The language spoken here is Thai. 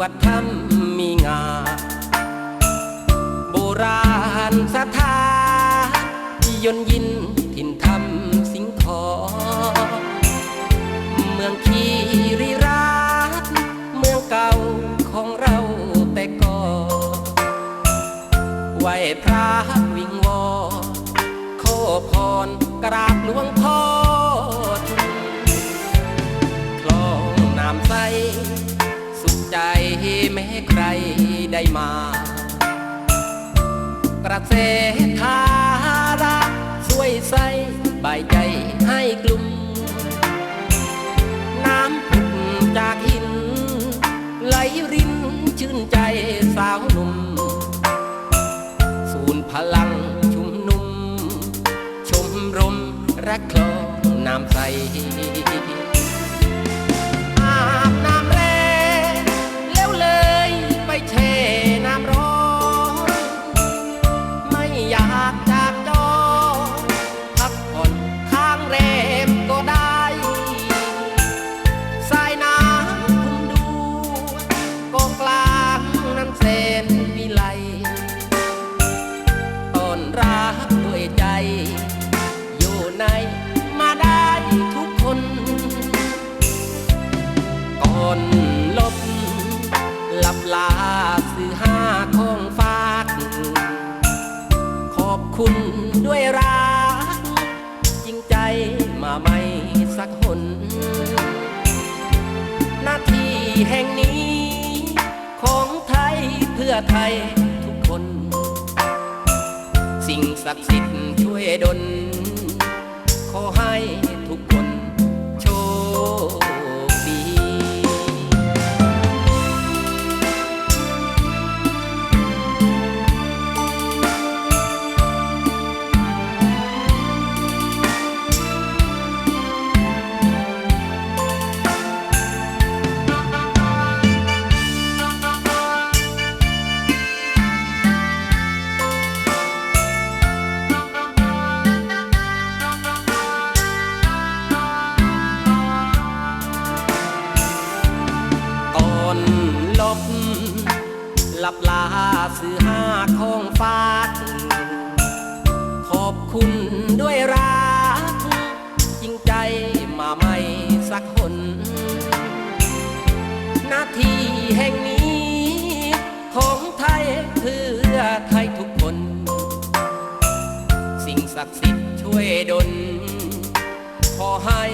วัดธรรมมีงา โบราณสถานยนยินถิ่นธรรมสิงห์ทองเมืองคีรีรัตเมืองเก่าของเราแต่ก่อนไหวพระวิงวอนขอพรกราบหลวงพ่อทุนคลองน้ำใส แม้ใครได้มา กระแสทาราช่วยใสบายใจให้กลุ่ม น้ำผุดจากหิน ไหลรินชื่นใจสาวหนุ่ม ศูนย์พลังชุมนุม ชมรมรักคลองน้ำใสางแรมก็ได้สายน้ำคุณดูก็กลางน้ำเส้นวิไลตอนรับด้วยใจ อยู่ในมาได้ทุกคนก่อนลบหลับลาสื่อห้าของฝาก ขอบคุณด้วยรัก มาไม่สักหนหน้าที่แห่งนี้ ของไทยเพื่อไทยทุกคน สิ่งศักดิ์สิทธิ์ช่วยดล ขอให้ทุกคนโชค หลับลาสื่อห้าของฟาดขอบคุณด้วยรักจริงใจมาไม่สักคนหน้าที่แห่งนี้ ของไทยเพื่อไทยทุกคน สิ่งศักดิ์สิทธิ์ช่วยดลขอให้